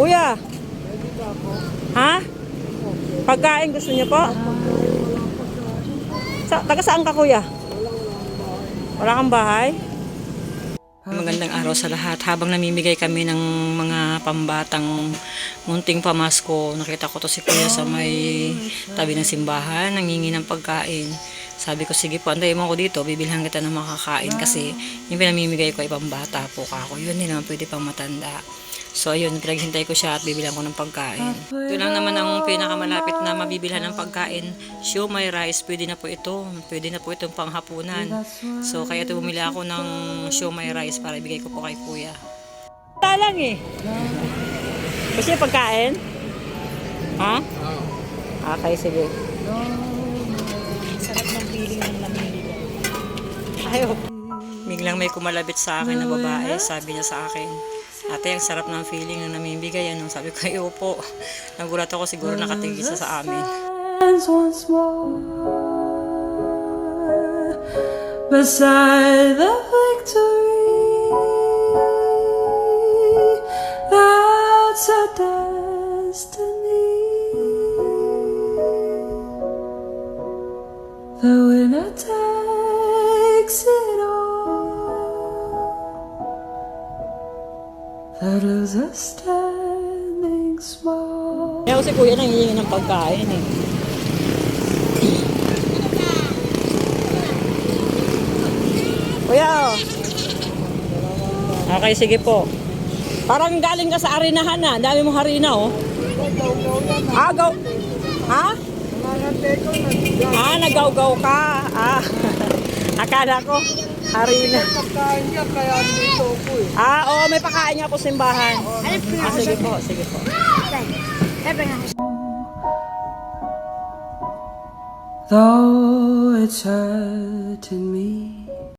Kuya. Ha? Pagkain gusto niyo po? Sa, taga saan ka kuya? Wala kang bahay? Magandang araw sa lahat. Habang namimigay kami ng mga pambatang munting pamasko, nakita ko to si Kuya sa may tabi ng simbahan, nangingi ng pagkain. Sabi ko, sige po, antayin mo ako dito, bibilhan kita ng makakain kasi yung pinamimigay ko ay pambata po ka ako. Yun din naman pwede pang matanda. So ayun, pinaghintay ko siya at bibilang ko ng pagkain. Ito lang naman ang pinakamalapit na mabibilhan ng pagkain. Show my rice, pwede na po ito. Pwede na po itong panghapunan. So kaya ito bumili ako ng show my rice para ibigay ko po kay kuya. Talang eh. Kasi pagkain? Ha? Okay, sige. Sarap ng feeling ng namimigay. Ayaw. Biglang may kumalabit sa akin na babae. Sabi niya sa akin, Ate, ang sarap ng feeling na namimigay. Ano? Sabi ko, iyo po. Nagulat ako siguro nakatingin siya sa amin. once more beside the victory. That's our destiny. The winner takes it all. The loser standing small. Kaya si kuya nangihingi ng pagkain eh. Kuya, oh. Okay, sige po. Parang galing ka sa arinahan na. Dami mong harina, oh. Ah, gaw. Ha? Nagaw-gaw ka. Ah. Akala ko, harina. Pagkain niya, kaya dito ako eh. Ah, oo, may pakain nga po simbahan. Ah, sige po, sige po. Though it's hurting me